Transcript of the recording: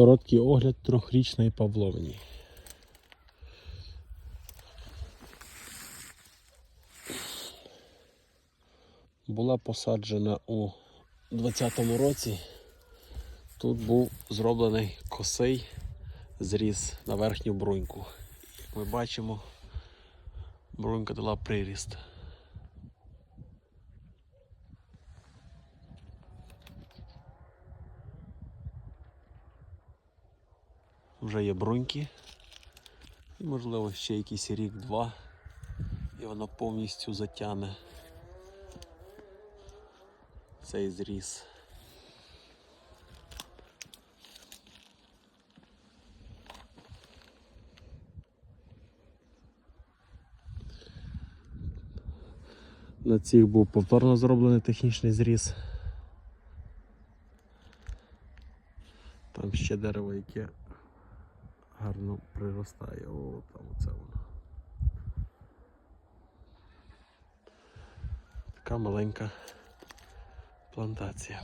Короткий огляд трьохрічної павловні. Була посаджена у 20-му році. Тут був зроблений косий зріз на верхню бруньку. Як ми бачимо, брунька дала приріст. Вже є бруньки. І можливо ще якийсь рік-два. І воно повністю затягне цей зріз. На цих був повторно зроблений технічний зріз. Там ще дерево, яке гарно приростає. О, там оце воно. Така маленька плантація.